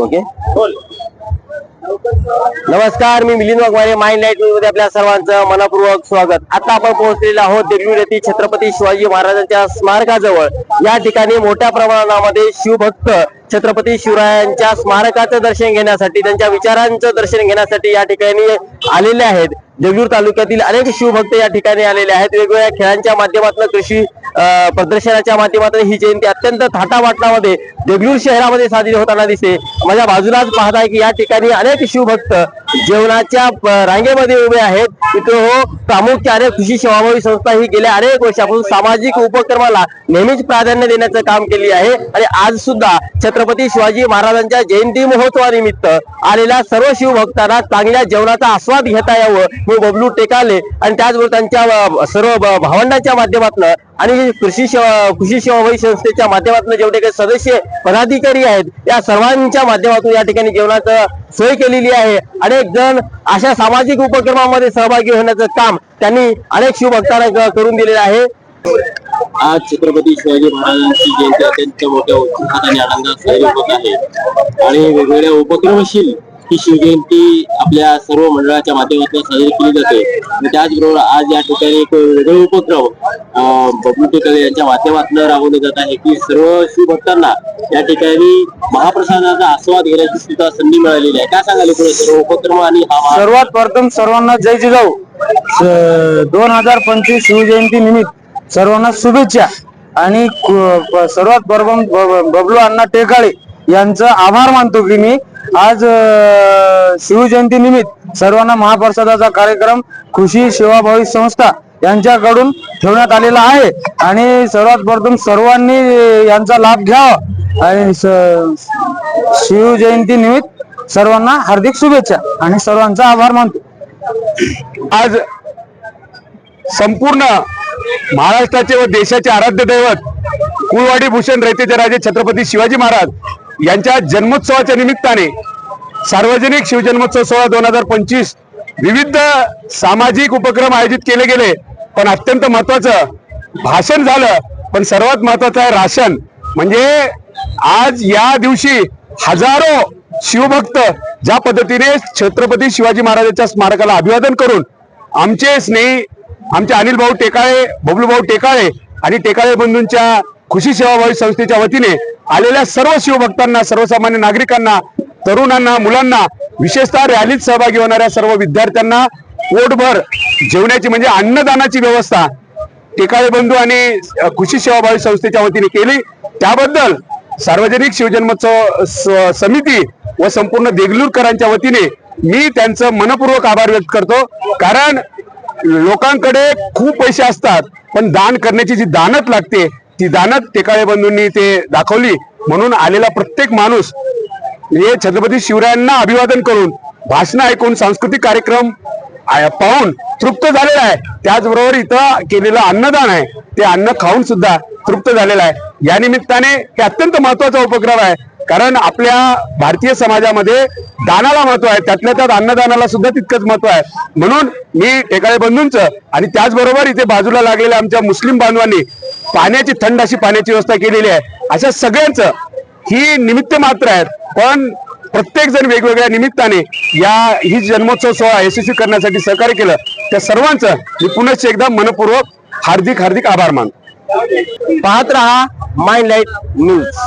Okay नमस्कार मी Milind Waghmare mind light न्यूजमध्ये आपल्या सर्वांचं मनपूर्वक स्वागत. आता आपण पोहोचलेलो आहोत देगलूर येथील छत्रपती शिवाजी महाराजांच्या स्मारकाजवळ. या ठिकाणी मोठ्या प्रमाणामध्ये शिवभक्त छत्रपती शिवरायांच्या स्मारकाचं दर्शन घेण्यासाठी त्यांच्या विचारांचं दर्शन घेण्यासाठी या ठिकाणी आलेले आहेत. देगलूर तालुक्यातील अनेक शिवभक्त या ठिकाणी आलेले आहेत. वेगवेगळ्या खेळांच्या माध्यमातून कृषी प्रदर्शनाच्या माध्यमातून ही जयंती अत्यंत थाटामाटामध्ये देगलूर शहरामध्ये साजरी होताना दिसते. माझ्या बाजूलाच पाहताय की या ठिकाणी अनेक शिवभक्त जेवणाच्या रांगेमध्ये उभे आहेत. इकडे हो प्रामुख्याने कृषी सेवाभावी संस्था ही गेल्या अनेक वर्षापासून सामाजिक उपक्रमाला नेहमीच प्राधान्य देण्याचं काम केली आहे. आणि आज सुद्धा छत्रपती शिवाजी महाराजांच्या जयंती महोत्सवानिमित्त आलेल्या सर्व शिवभक्तांना चांगल्या जेवणाचा आस्वाद घेता यावं मी बबलू टेकाले आणि त्याचबरोबर त्यांच्या सर्व भावंडांच्या माध्यमातून आणि कृषी सेवा कृषी सेवाभावी संस्थेच्या माध्यमातून जेवढे काही सदस्य पदाधिकारी आहेत या सर्वांच्या माध्यमातून या ठिकाणी जेवणाचं सोय केलेली आहे. अनेक जण अशा सामाजिक उपक्रमामध्ये सहभागी होण्याचं काम त्यांनी अनेक शिवभक्तांना करून दिलेलं आहे. आज छत्रपती शिवाजी महाराजांची जयंती अत्यंत मोठ्या उत्साहात आणि आनंदात साजरी होत आहे. आणि वेगवेगळ्या उपक्रमशील ही शिवजयंती आपल्या सर्व मंडळाच्या माध्यमातून साजरी केली जाते. आणि त्याचबरोबर आज या ठिकाणी एक वेगळे उपक्रम बबलू टेकले यांच्या माध्यमातून राबवले जात आहे की सर्व शिवभक्तांना या ठिकाणी महाप्रसादाचा आस्वाद घेण्याची सुद्धा संधी मिळालेली आहे. काय सांगाल पुढे सर्व उपक्रम आणि सर्वात प्रथम सर्वांना जय जिजाऊ. दोन हजार पंचवीस शिवजयंती निमित्त सर्वांना शुभेच्छा. आणि सर्वात प्रथम बबलू अण्णा टेकाळे यांचं आभार मानतो की मी आज शिवजयंती निमित्त सर्वांना महाप्रसादाचा कार्यक्रम कृषी सेवाभावी संस्था यांच्याकडून ठेवण्यात आलेला आहे. आणि सर्वात प्रथम सर्वांनी यांचा लाभ घ्यावा. आणि शिवजयंती निमित्त सर्वांना हार्दिक शुभेच्छा आणि सर्वांचा आभार मानतो. आज संपूर्ण महाराष्ट्राचे व देशाचे आराध्य दैवत कुळवाडी भूषण रयतेचे राजे छत्रपती शिवाजी महाराज यांच्या जन्मोत्सवाच्या निमित्ताने सार्वजनिक शिवजन्मोत्सव सोहळा दोन हजार पंचवीस विविध सामाजिक उपक्रम आयोजित केले गेले. पण अत्यंत महत्वाचं भाषण झालं. पण सर्वात महत्वाचं आहे राशन. म्हणजे आज या दिवशी हजारो शिवभक्त ज्या पद्धतीने छत्रपती शिवाजी महाराजांच्या स्मारकाला अभिवादन करून आमचे स्नेही आमचे अनिल भाऊ टेकाळे बबलू भाऊ टेकाळे आणि टेकाळे बंधूंच्या खुशी सेवाभावी संस्थेच्या वतीने आलेल्या सर्व शिवभक्तांना सर्वसामान्य नागरिकांना तरुणांना मुलांना विशेषतः रॅलीत सहभागी होणाऱ्या सर्व विद्यार्थ्यांना पोटभर जेवण्याची म्हणजे अन्नदानाची व्यवस्था टेकाळे बंधू आणि कृषी सेवाभावी संस्थेच्या वतीने केली. त्याबद्दल सार्वजनिक शिवजन्मोत्सव स- समिती व संपूर्ण देगलूरकरांच्या वतीने मी त्यांचं मनपूर्वक आभार व्यक्त करतो. कारण लोकांकडे खूप पैसे असतात पण दान करण्याची जी दानत लागते ती दानत टेकाळे बंधूंनी ते दाखवली. म्हणून आलेला प्रत्येक माणूस हे छत्रपती शिवरायांना अभिवादन करून भाषण ऐकून सांस्कृतिक कार्यक्रम पाहून तृप्त झालेला आहे. त्याचबरोबर इथं केलेलं अन्नदान आहे. ते अन्न खाऊन सुद्धा तृप्त झालेलं आहे. या निमित्ताने हे अत्यंत महत्त्वाचा उपक्रम आहे. कारण आपल्या भारतीय समाजामध्ये दानाला महत्त्व आहे. त्यातल्या त्यात अन्नदानाला सुद्धा तितकंच महत्त्व आहे. म्हणून मी टेकाळे बंधूंचं आणि त्याचबरोबर इथे बाजूला लागलेल्या आमच्या मुस्लिम बांधवांनी पाण्याची थंड अशी पाण्याची व्यवस्था केलेली आहे. अशा सगळ्यांचं ही निमित्त मात्र आहेत. पण प्रत्येक जण वेगवेगळ्या निमित्ताने या ही जन्मोत्सव सोहळा यशस्वी करण्यासाठी सहकार्य केलं. त्या सर्वांचं मी पुनश्च एकदा मनपूर्वक हार्दिक हार्दिक आभार मानतो. पाहत रहा माय लाइट न्यूज